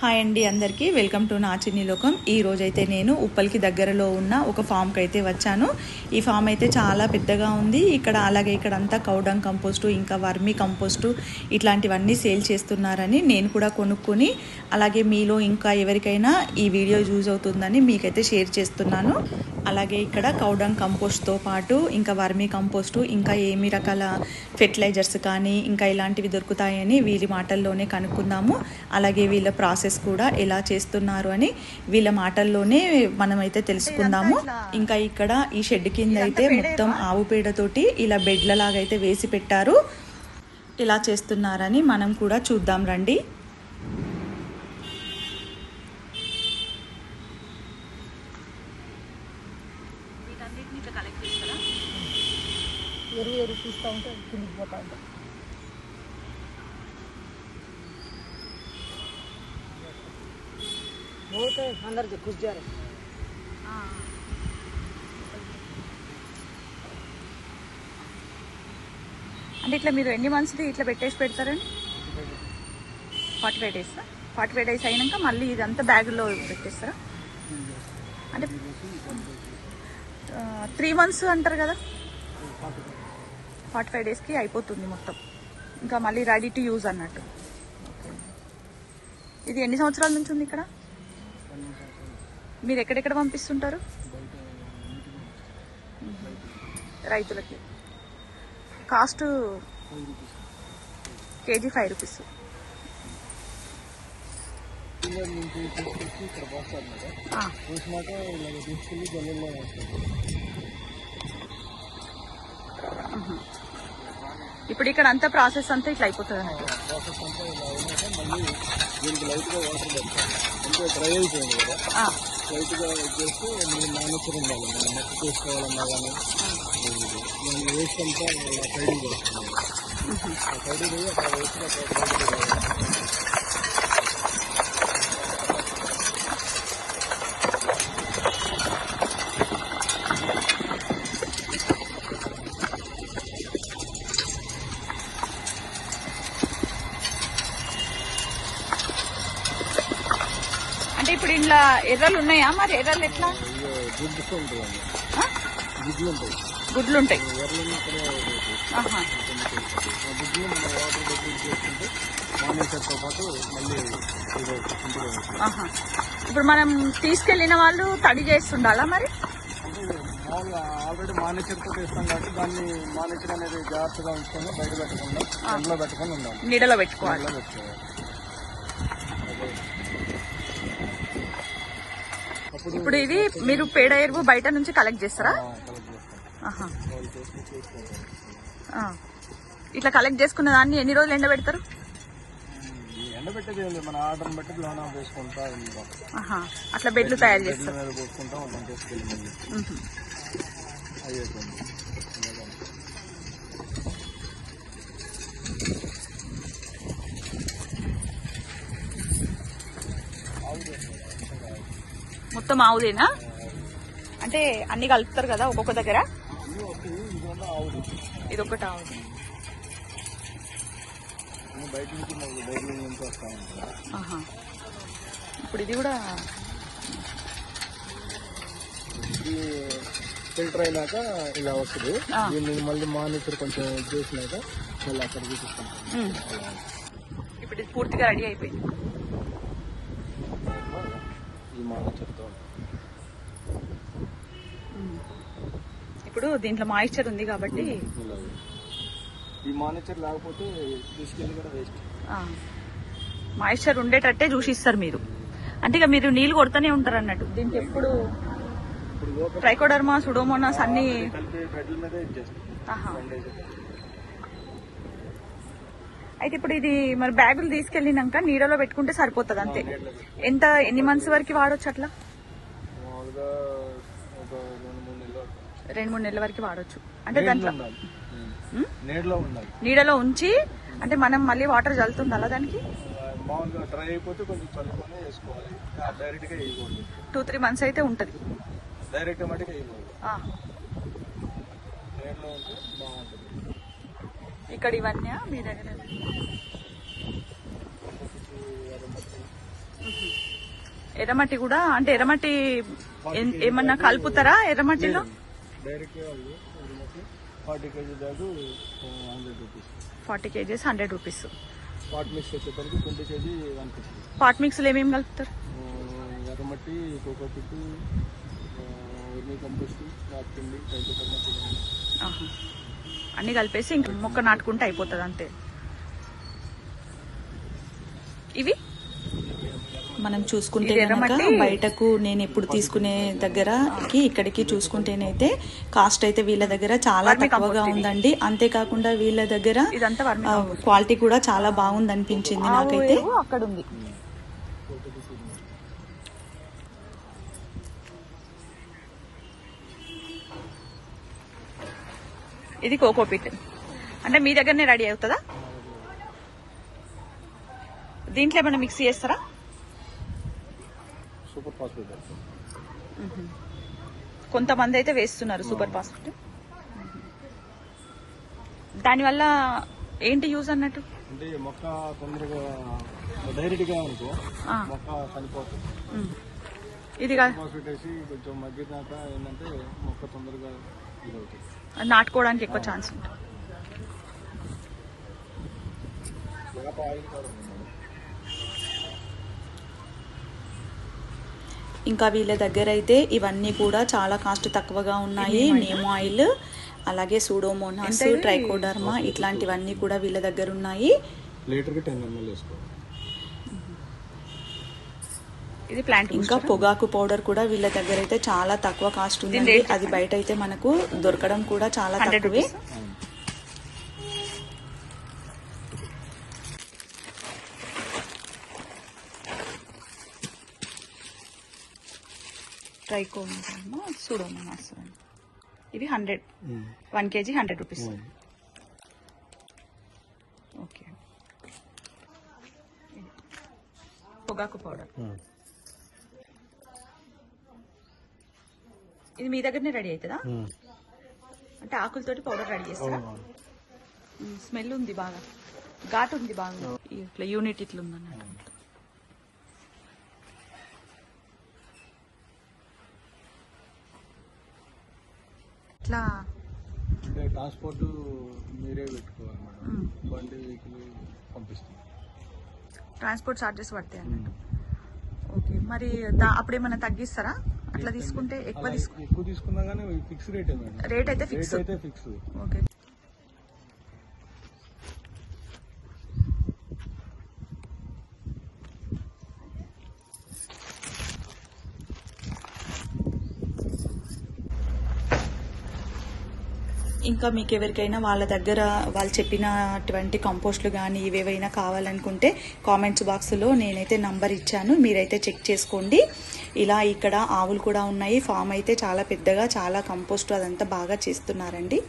Hi అండి అందరికీ welcome to నా లోకం. ఈ రోజైతే నేను ఉప్పల్కి దగ్గరలో ఉన్న ఒక ఫామ్కి అయితే వచ్చాను. ఈ ఫామ్ అయితే చాలా పెద్దగా ఉంది. ఇక్కడ అలాగే ఇక్కడ అంతా కౌడంగ్ కంపోస్టు ఇంకా వర్మి కంపోస్టు ఇట్లాంటివన్నీ సేల్ చేస్తున్నారని నేను కూడా కొనుక్కొని అలాగే మీలో ఇంకా ఎవరికైనా ఈ వీడియో యూజ్ అవుతుందని మీకైతే షేర్ చేస్తున్నాను. అలాగే ఇక్కడ కౌడంగ్ కంపోస్ట్తో పాటు ఇంకా వర్మి కంపోస్టు ఇంకా ఏమి రకాల ఫెర్టిలైజర్స్ కానీ ఇంకా ఇలాంటివి దొరుకుతాయని వీళ్ళ మాటల్లోనే కనుక్కుందాము. అలాగే వీళ్ళ ప్రాసెస్ కూడా ఎలా చేస్తున్నారు అని వీళ్ళ మాటల్లోనే మనమైతే తెలుసుకుందాము. ఇంకా ఇక్కడ ఈ షెడ్ కింద అయితే మొత్తం ఆవు పేడతోటి ఇలా బెడ్ల లాగా అయితే వేసి పెట్టారు. ఇలా చేస్తున్నారని మనం కూడా చూద్దాం రండి. వీటన్నిటిని ఇట్లా కలెక్ట్ చేస్తారా? ఎరువు ఎరువు తీస్తూ ఉంటే కిందికి పోతా ఉంటాం. పోతే అందరికి కూర్చారు అంటే ఇట్లా మీరు ఎన్ని మంత్స్ది ఇట్లా పెట్టేసి పెడతారండి? Forty five days forty five days అయినాక మళ్ళీ ఇదంతా బ్యాగులో పెట్టేస్తారా? అంటే త్రీ మంత్స్ అంటారు కదా? ఫార్టీ ఫైవ్ డేస్కి అయిపోతుంది మొత్తం. ఇంకా మళ్ళీ రెడీ టు యూజ్ అన్నట్టు. ఇది ఎన్ని సంవత్సరాల నుంచి ఉంది ఇక్కడ? మీరు ఎక్కడెక్కడ పంపిస్తుంటారు? రైతులకి. కాస్ట్ కేజీ ఫైవ్ రూపీస్ పిల్లల నుంచి తీసుకొచ్చి ఇక్కడ పోస్తారు మేడం పోసినాక ఇలాగ తీసుకెళ్ళి గొల్లల్లో వేస్తారు ఇప్పుడు ఇక్కడ అంతా ప్రాసెస్ అంతా ఇట్లా అయిపోతుంది? అన్నట్టు ప్రాసెస్ అంతా ఇలా అయినాక మళ్ళీ దీనికి లైట్గా వాటర్ పెడతారు అంటే డ్రై అయిపోయింది కదా. లైట్గా చేస్తే మీరు నానొచ్చి ఉండాలి. మనం నెక్స్ట్ చేసుకోవాలన్నా కానీ మనం వేస్ట్ అంతా సైడింగ్ చేస్తున్నాం సైడింగ్ అక్కడ వేసిన ఇప్పుడు ఇంట్లో ఎర్రలు ఉన్నాయా మరి ఎర్రలు ఎట్లా గుడ్స్ ఉంటాయండి ఆ? గుడ్లు ఉంటాయి గుడ్లు ఉంటాయి ఎర్రలు అక్కడే ఆహా. ఆ గుడ్లు మనం వాటర్ పెట్టి చేసుకుంటే మానేసరితో పాటు మళ్ళీ ఇది ఇంటికి వస్తుంది. ఆహా. ఇప్పుడు మనం తీసుకెళ్ళిన వాళ్ళు తడి చేస్తుండాలా మరి ఆల్రెడీ మానేచర్తో చేస్తాం కాబట్టి దాన్ని మానేచర్ అనేది జాగ్రత్తగా ఉంచుకొని బయట పెట్టకుండా ఎండలో పెట్టుకొని ఉండాలి నీడలో పెట్టుకోవాలి ఎండలో పెట్టుకోవాలి అదే. అప్పుడు ఇప్పుడు ఇది మీరు పేడ ఎరువు బయట నుంచి కలెక్ట్ చేస్తారా. ఇట్లా కలెక్ట్ చేసుకున్న దాన్ని ఎన్ని రోజులు ఎండబెడతారు. అట్లా బెడ్లు తయారు చేస్తారు మీద పోసుకుంటా ఉంటాం తీసుకెళ్ళి మళ్ళీ మ్హూ. అయిపోయింది అలాగే. మొత్తం ఆవుదేనా అంటే అన్ని కలుపుతారు కదా ఒక్కొక్క దగ్గర ఇది ఒకటి ఇది ఉన్న ఆవుడు ఇది ఒకటి ఆవుది. ఇప్పుడు ఇది కూడా ఇది ఫిల్టర్ అయినాక ఇలా వస్తుంది. దీన్ని మళ్ళీ మానిటర్ కొంచెం చేసినాక మళ్ళీ అక్కడ చూపిస్తాం. ఇప్పుడు ఇది పూర్తిగా రెడీ అయిపోయింది ఈ మానిటర్తో మ్. ఇప్పుడు దీంట్లో మాయిశ్చర్ ఉంది కాబట్టి. ఈ మానిటర్ లేకపోతే తీసుకెళ్ళి కూడా వేస్ట్ మాయిశ్చర్ ఉండేటట్టే చూసి ఇస్తారు మీరు. అంటే ఇక మీరు నీళ్ళు కొడుతూనే ఉంటారు అన్నట్టు. దీనికి ఎప్పుడు ట్రైకోడర్మా సుడోమోనాస్ అన్ని కలిపి బెడ్ల మీదే ఇచ్చేస్తాం ఆహా. వన్ డేస్ అయితే ఇప్పుడు ఇది మరి బ్యాగులు తీసుకెళ్ళినాక నీడలో పెట్టుకుంటే సరిపోతుంది అంతే. ఎంత ఎన్ని మంత్స్ వరకు వాడొచ్చు అట్లా? రెండు మూడు నెలలు వరకు వాడొచ్చు. అంటే దాంట్లో? నీడలో ఉంచి అంటే మనం మళ్ళీ వాటర్ దానికి? డైరెక్ట్గా వేయకూడదు. టూ త్రీ మంత్స్ అయితే ఉంటుంది. డైరెక్ట్ ఇక్కడ ఇవన్నీ మీ దగ్గర. ఎర్రమట్టి కూడా అంటే ఎర్రమట్టి ఏమన్నా కలుపుతారా ఎర్రమట్టిలో? Forty KGs hundred rupees. Pot mix ఏమేమి కలుపుతారు? ఎర్రమట్టి కోకో పిట్టు వర్మీ కంపోస్ట్ అన్ని కలిపేసి ఇంక మొక్క నాటుకుంటే అయిపోతుంది అంతే ఇవి మనం చూసుకుంటే? బయటకు నేను ఎప్పుడు తీసుకునే దగ్గరకి ఇక్కడికి చూసుకుంటేనైతే కాస్ట్ అయితే వీళ్ళ దగ్గర చాలా తక్కువగా. ఉందండి అంతేకాకుండా వీళ్ళ దగ్గర. క్వాలిటీ కూడా చాలా బాగుంది అనిపించింది నాకైతే అక్కడ ఉంది ఇది కోకోపీట్ అంటే మీ దగ్గరనే రెడీ అవుతుందా? దీంట్లో ఏమైనా మిక్స్ చేస్తారా? సూపర్ కొంతమంది అయితే వేస్తున్నారు సూపర్ ఫాస్ఫేట్ దానివల్ల ఏంటి యూజ్ అన్నట్టు? అంటే మొక్క తొందరగా డైరెక్ట్గా అనుకో ఆ. మొక్క చనిపోతుంది. ఇది కాదు. కొంచెం మగ్గినాక ఏంటంటే మొక్క తొందరగా ఇదవుతుంది. నాటుకోవడానికి ఎక్కువ ఛాన్స్ ఉంటుంది. ఇంకా వీళ్ళ దగ్గర అయితే ఇవన్నీ కూడా చాలా కాస్ట్ తక్కువగా ఉన్నాయి నేమ్ ఆయిల్ అలాగే సూడోమోనాస్? ట్రైకోడర్మా ఇట్లాంటివన్నీ కూడా వీళ్ళ దగ్గర ఉన్నాయి లీటర్కి టెన్ ఎంఎల్ వేసుకోవాలి ఇది ప్లాంట్ ఇంకా పొగాకు పౌడర్ కూడా వీళ్ళ దగ్గర అయితే చాలా తక్కువ కాస్ట్ rate అది బయట అయితే మనకు దొరకడం కూడా చాలా హండ్రెడ్ తక్కువే. ట్రైకోమా సూడోమోనాస్ ఇవి hundred one kg hundred rupees okay ఇది. పొగాకు పౌడర్ ఇది మీ దగ్గరనే రెడీ అవుతుందా? అంటే ఆకులతోటి పౌడర్ రెడీ చేస్తారా? స్మెల్ ఉంది బాగా. ఘాటు ఉంది బాగా. ఇట్లా యూనిట్ ఇట్లా ఉంది అన్నట్టు ఇట్లా అంటే ట్రాన్స్పోర్ట్ మీరే పెట్టుకోవాలి మేడం. బండి వెహికల్ పంపిస్తాం. ట్రాన్స్పోర్ట్ చార్జెస్ పడతాయి అన్నట్టు. ఓకే మరి అప్పుడు ఏమైనా తగ్గిస్తారా? అట్లా తీసుకుంటే ఎక్కువ తీసుకు ఎక్కువ తీసుకున్నా కానీ ఫిక్స్ రేటే రేట్ అయితే ఫిక్స్ రేట్ అయితే ఫిక్స్ ఓకే. ఇంకా మీకు ఎవరికైనా వాళ్ళ దగ్గర వాళ్ళు చెప్పినటువంటి కంపోస్ట్లు కానీ ఇవేవైనా కావాలనుకుంటే కామెంట్స్ బాక్స్లో నేనైతే నంబర్ ఇచ్చాను. మీరైతే చెక్ చేసుకోండి. ఇలా ఇక్కడ ఆవులు కూడా ఉన్నాయి. ఫామ్ అయితే చాలా పెద్దగా చాలా కంపోస్ట్ అదంతా బాగా చేస్తున్నారండి.